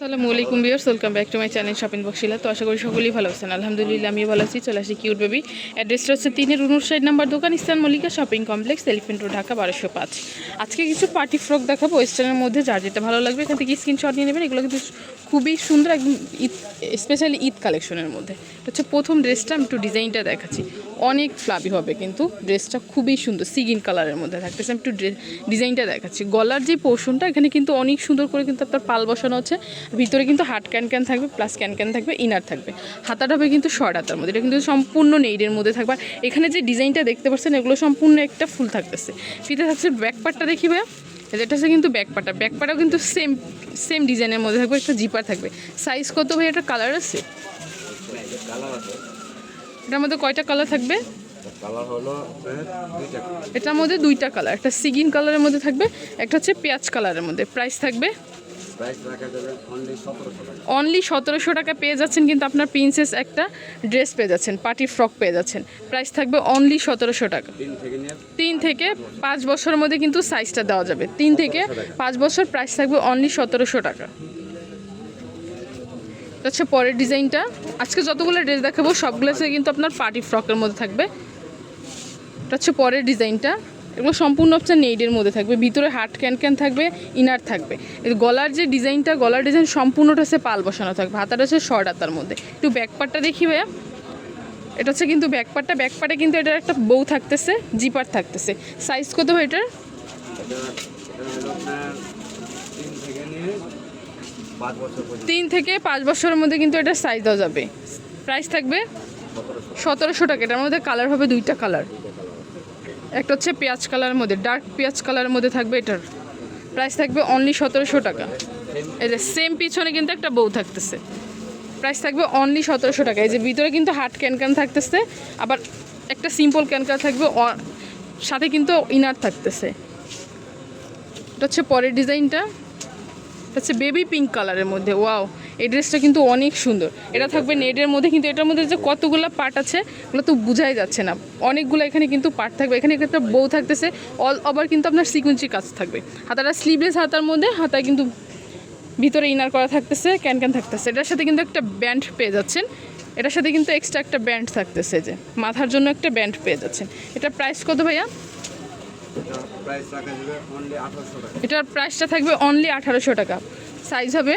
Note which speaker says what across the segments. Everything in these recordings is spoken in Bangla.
Speaker 1: আসসালামু আলাইকুম বিয়ার্স welcome back to my channel shopping বক্সিলা তো আশা করি সকলেই ভালো আছেন। আলহামদুলিল্লাহ, আমিও ভালো আছি। চলে আসি কিউট বেবি অ্যাড্রেসটা হচ্ছে তিনের উনষাট নাম্বার দোকান ইস্তান Mallika shopping complex elephant road Dhaka, বারোশো পাঁচ। আজকে কিছু পার্টি ফ্রক দেখাবো ওয়েস্টার্নের মধ্যে, যার যেটা ভালো লাগবে। এখান থেকে স্ক্রিনশট নিয়ে নেবেন। এগুলো কিন্তু খুবই সুন্দর, একদম ঈদ স্পেশালি ঈদ কালেকশনের মধ্যে। হচ্ছে প্রথম ড্রেসটা আমি একটু ডিজাইনটা দেখাচ্ছি। অনেক ফ্লাবি হবে কিন্তু ড্রেসটা খুবই সুন্দর সিগিন কালারের মধ্যে থাকতেছে। আমি একটু ডিজাইনটা দেখাচ্ছি। গলার যে পোর্শনটা এখানে কিন্তু অনেক সুন্দর করে কিন্তু আপনার পাল বসানো হচ্ছে ভিতরে কিন্তু হাট ক্যান ক্যান থাকবে, প্লাস ক্যান ক্যান থাকবে, ইনার থাকবে। হাতাটা হবে কিন্তু শর্ট হাতার মধ্যে, এটা কিন্তু সম্পূর্ণ নেইডের মধ্যে থাকবে। আর এখানে যে ডিজাইনটা দেখতে পাচ্ছেন, এগুলো সম্পূর্ণ একটা ফুল থাকতেছে। ফিতে থাকছে ব্যাক পার্টটা দেখিবে এটা হচ্ছে কিন্তু ব্যাক পার্টটা। ব্যাক পার্টটাও কিন্তু সেম সেম ডিজাইনের মধ্যে থাকবে, একটা জিপার থাকবে। সাইজ কত ভাই একটা কালার আছে? এটার মধ্যে কয়টা কালার থাকবে? এটার মধ্যে দুইটা কালার, একটা সিগিন কালারের মধ্যে থাকবে, একটা হচ্ছে পেঁয়াজ কালারের মধ্যে। প্রাইস থাকবে
Speaker 2: অনলি সতেরোশো টাকা।
Speaker 1: পেয়ে যাচ্ছেন কিন্তু আপনার প্রিন্সেস একটা ড্রেস পেয়ে যাচ্ছেন পার্টি ফ্রক পেয়ে যাচ্ছেন। প্রাইস থাকবে অনলি সতেরোশো টাকা।
Speaker 2: তিন থেকে
Speaker 1: পাঁচ বছরের মধ্যে কিন্তু সাইজটা দেওয়া যাবে। তিন থেকে পাঁচ বছর প্রাইস থাকবে অনলি সতেরোশো টাকা। হচ্ছে পরের ডিজাইনটা। আজকে যতগুলো ড্রেস দেখাবো সবগুলোতে কিন্তু আপনার পার্টি ফ্রকের মধ্যে থাকবে। হচ্ছে পরের ডিজাইনটা। এগুলো সম্পূর্ণ আপনার নেইডের মধ্যে থাকবে। ভিতরে হাট ক্যান ক্যান থাকবে, ইনার থাকবে। গলার যে ডিজাইনটা, গলার ডিজাইন সম্পূর্ণটা হচ্ছে পাল বসানো থাকবে। হাতাটা হচ্ছে শর্ট হাতার মধ্যে। একটু ব্যাক পার্টটা দেখি ভাইয়া। এটা হচ্ছে কিন্তু ব্যাক পার্টটা ব্যাক পার্টে কিন্তু এটার একটা বউ থাকতেছে জিপার থাকতেছে। সাইজ কত হয় এটার?
Speaker 2: তিন থেকে পাঁচ
Speaker 1: বছরের মধ্যে কিন্তু এটার সাইজ দেওয়া যাবে। প্রাইস থাকবে
Speaker 2: সতেরোশো
Speaker 1: টাকা। এটার মধ্যে কালার হবে দুইটা কালার একটা হচ্ছে পেঁয়াজ কালার মধ্যে ডার্ক পেঁয়াজ কালারের মধ্যে থাকবে এটার। প্রাইস থাকবে অনলি সতেরোশো টাকা। এই যে সেম পিছনে কিন্তু একটা বউ থাকতেছে। প্রাইস থাকবে অনলি সতেরোশো টাকা। এই যে ভিতরে কিন্তু হাট ক্যানকান থাকতেছে, আবার একটা সিম্পল ক্যানকান থাকবে সাথে কিন্তু ইনার থাকতেছে। এটা হচ্ছে পরের ডিজাইনটা হচ্ছে বেবি পিঙ্ক কালারের মধ্যে ওয়াও এই ড্রেসটা কিন্তু অনেক সুন্দর। এটা থাকবে নেটের মধ্যে কিন্তু এটার মধ্যে যে কতগুলো পার্ট আছে ওগুলো তো বোঝাই যাচ্ছে না। অনেকগুলো এখানে কিন্তু পার্ট থাকবে। এখানে একটা বউ থাকতেছে অল ওভার কিন্তু আপনার সিকুয়েন্সি কাজ থাকবে। হাতাটা স্লিভলেস হাতার মধ্যে হাতায় কিন্তু ভিতরে ইনার করা থাকতেছে ক্যান ক্যান থাকতেছে। এটার সাথে কিন্তু একটা ব্যান্ড পেয়ে যাচ্ছেন। এটার সাথে কিন্তু এক্সট্রা একটা ব্যান্ড থাকতেছে যে মাথার জন্য একটা ব্যান্ড পেয়ে যাচ্ছেন। এটা প্রাইস কত ভাইয়া? এটার প্রাইসটা থাকবে অনলি আঠারোশো টাকা। সাইজ হবে?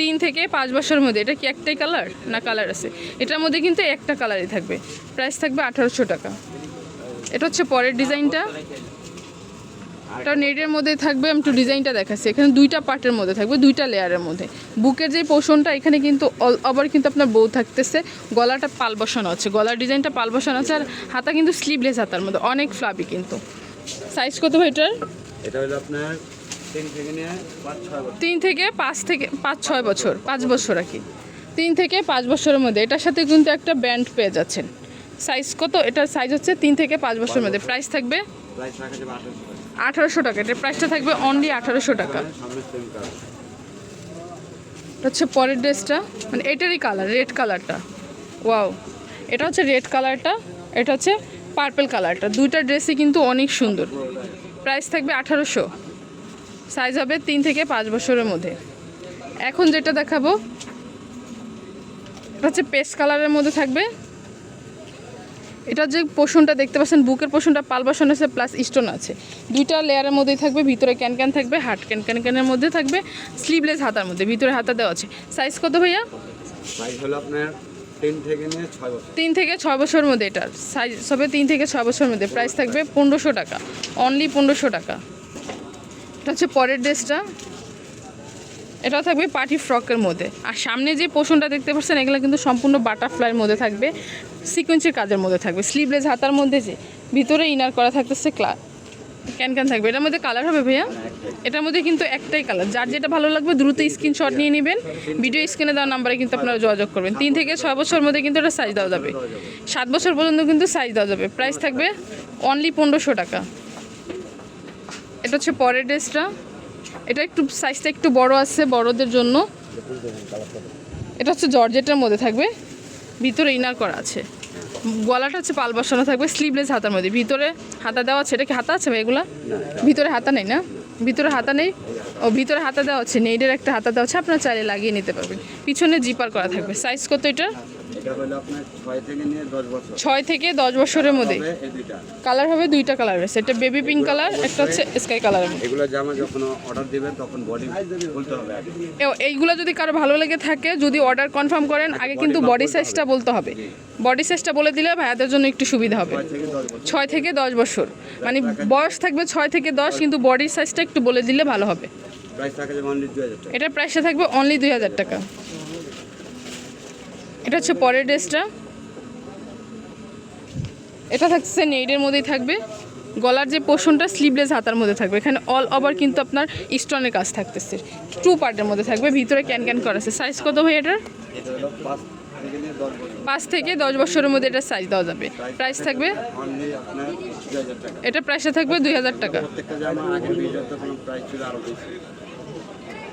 Speaker 2: তিন থেকে পাঁচ
Speaker 1: বছরের মধ্যে। এটা কি একটাই কালার না কালার আছে? এটার মধ্যে কিন্তু একটা কালারই থাকবে। প্রাইস থাকবে আঠারোশো টাকা। এটা হচ্ছে পরের ডিজাইনটা এটা নেটের মধ্যে থাকবে আমি একটু ডিজাইনটা দেখাচ্ছি। এখানে দুইটা পার্টের মধ্যে থাকবে দুইটা লেয়ারের মধ্যে। বুকের যে পোর্শনটা এখানে কিন্তু আবার কিন্তু আপনার বউ থাকতেছে। গলাটা পাল বসানো আছে গলার ডিজাইনটা পাল বসানো আছে আর হাতা কিন্তু স্লিভলেস হাতার মধ্যে অনেক ফ্লাবি কিন্তু। সাইজ কত ভাই এটার?
Speaker 2: এটা হলো আপনার তিন থেকে পাঁচ
Speaker 1: তিন থেকে পাঁচ থেকে পাঁচ ছয় বছর পাঁচ বছর আর কি। তিন থেকে পাঁচ বছরের মধ্যে এটার সাথে কিন্তু একটা ব্যান্ড পেয়ে যাচ্ছেন। সাইজ কত? এটার সাইজ হচ্ছে তিন থেকে পাঁচ বছরের মধ্যে। প্রাইস থাকবে?
Speaker 2: প্রাইস রাখা যাবে আঠারোশো টাকা।
Speaker 1: এটার প্রাইসটা থাকবে অনলি আঠারোশো টাকা। হচ্ছে পরের ড্রেসটা। মানে এটারই কালার রেড কালারটা ওয়াও এটা হচ্ছে রেড কালারটা এটা হচ্ছে পার্পল কালারটা দুইটা ড্রেসই কিন্তু অনেক সুন্দর। প্রাইস থাকবে আঠারোশো। সাইজ হবে তিন থেকে পাঁচ বছরের মধ্যে। এখন যেটা দেখাবো, এটা হচ্ছে পেস্ট কালারের মধ্যে থাকবে। এটা যে পোষণটা দেখতে পাচ্ছেন বুকের পোষণটা পাল বসানো আছে প্লাস স্টোন আছে। দুইটা লেয়ারের মধ্যেই থাকবে ভিতরে ক্যান ক্যান থাকবে হাট ক্যান ক্যান ক্যানের মধ্যে থাকবে স্লিভলেস হাতার মধ্যে ভিতরে হাতা দেওয়া আছে। সাইজ কত ভাইয়া?
Speaker 2: সাইজ হলো আপনার তিন থেকে ছয় বছর।
Speaker 1: মধ্যে এটার সাইজ সবে তিন থেকে ছয় বছরের মধ্যে। প্রাইস থাকবে পনেরোশো টাকা। অনলি পনেরোশো টাকা। এটা হচ্ছে পরের ড্রেসটা এটাও থাকবে পার্টি ফ্রকের মধ্যে। আর সামনে যে পোষণটা দেখতে পাচ্ছেন, এগুলো কিন্তু সম্পূর্ণ বাটারফ্লাইয়ের মধ্যে থাকবে সিকোয়েন্সের কাজের মধ্যে থাকবে। স্লিভলেস হাতার মধ্যে যে ভিতরে ইনার করা থাকতেছে ক্লা ক্যান ক্যান থাকবে। এটার মধ্যে কালার হবে ভাইয়া? এটার মধ্যে কিন্তু একটাই কালার যার যেটা ভালো লাগবে, দ্রুত স্ক্রিনশট নিয়ে নেবেন। ভিডিও স্ক্রিনে দেওয়া নাম্বারে কিন্তু আপনারা যোগাযোগ করবেন। তিন থেকে ছয় বছর মধ্যে কিন্তু এটা সাইজ দেওয়া যাবে। সাত বছর পর্যন্ত কিন্তু সাইজ দেওয়া যাবে। প্রাইস থাকবে অনলি পনেরোশো টাকা। এটা হচ্ছে পরের ড্রেসটা এটা একটু সাইজটা একটু বড় আছে বড়দের জন্য। এটা হচ্ছে জর্জেটের মধ্যে থাকবে। ভিতরে ইনার করা আছে। গলাটা হচ্ছে পাল বসানো থাকবে স্লিভলেস হাতার মধ্যে। ভিতরে হাতা দেওয়া আছে, এটা কি হাতা আছে এগুলা? ভিতরে হাতা নেই না? ভিতরে হাতা নেই? ও, ভিতরে হাতা দেওয়া আছে, নেইডের একটা হাতা দেওয়া আছে, আপনারা চাইলে লাগিয়ে নিতে পারবেন। পিছনে জিপার করা থাকবে। সাইজ কত এটা
Speaker 2: এটা হলো আপনার ছয় থেকে নিয়ে দশ বছর।
Speaker 1: থেকে বছরের মধ্যে। কালার হবে দুইটা কালার আছে এটা বেবি পিঙ্ক কালার একটা হচ্ছে স্কাই মধ্যে।
Speaker 2: এগুলো জামা যখন অর্ডার দিবেন তখন বডি খুলতে হবে
Speaker 1: এইগুলো যদি কারও ভালো লেগে থাকে যদি অর্ডার কনফার্ম করেন আগে কিন্তু বডি সাইজটা বলতে হবে। বডি সাইজটা বলে দিলে ভাইয়াদের জন্য একটু সুবিধা হবে।
Speaker 2: ছয় থেকে দশ বছর।
Speaker 1: মানে বয়স থাকবে ছয় থেকে দশ কিন্তু বডির সাইজটা একটু বলে দিলে ভালো হবে। এটার প্রাইসটা থাকবে অনলি দুই হাজার টাকা। এটা হচ্ছে পরের ড্রেসটা। এটা থাকছে নেইডের মধ্যেই থাকবে। গলার যে পোর্শনটা স্লিভলেস হাতার মধ্যে থাকবে। এখানে অল ওভার কিন্তু আপনার স্টোনের কাজ থাকতেছে। টু পার্টের মধ্যে থাকবে। ভিতরে ক্যান ক্যান করা আছে। সাইজ কত ভাই এটার?
Speaker 2: এটা পাঁচ থেকে দশ
Speaker 1: বছরের মধ্যে এটা সাইজ দেওয়া যাবে। প্রাইস থাকবে? এটা প্রাইসটা থাকবে দুই হাজার টাকা।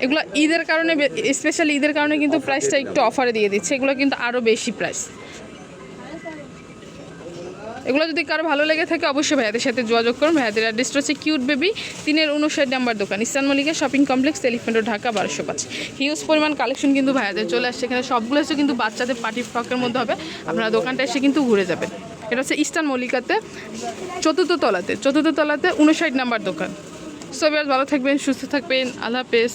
Speaker 1: এগুলো ঈদের কারণে স্পেশালি ঈদের কারণে কিন্তু প্রাইসটা একটু অফারে দিয়ে দিচ্ছে। এগুলো কিন্তু আরও বেশি প্রাইস এগুলো যদি কারও ভালো লেগে থাকে অবশ্যই ভাইয়াদের সাথে যোগাযোগ করুন। ভাইয়াদের অ্যাড্রেসটা হচ্ছে কিউট বেবি তিনের উনষাট নাম্বার দোকান ইস্তান Mallika shopping complex elephant Dhaka বারোশো পাঁচ। হিউজ পরিমাণ কালেকশন কিন্তু ভাইয়াদের চলে আসছে। এখানে সবগুলো হচ্ছে কিন্তু বাচ্চাদের পার্টি ফ্রকের মধ্যে হবে। আপনারা দোকানটা এসে কিন্তু ঘুরে যাবেন। এটা হচ্ছে ইস্টার্ন মল্লিকাতে চতুর্থ তলাতে চতুর্থ তলাতে উনষাট নাম্বার দোকান। সবাই ভালো থাকবেন সুস্থ থাকবেন। আল্লাহ হাফেজ।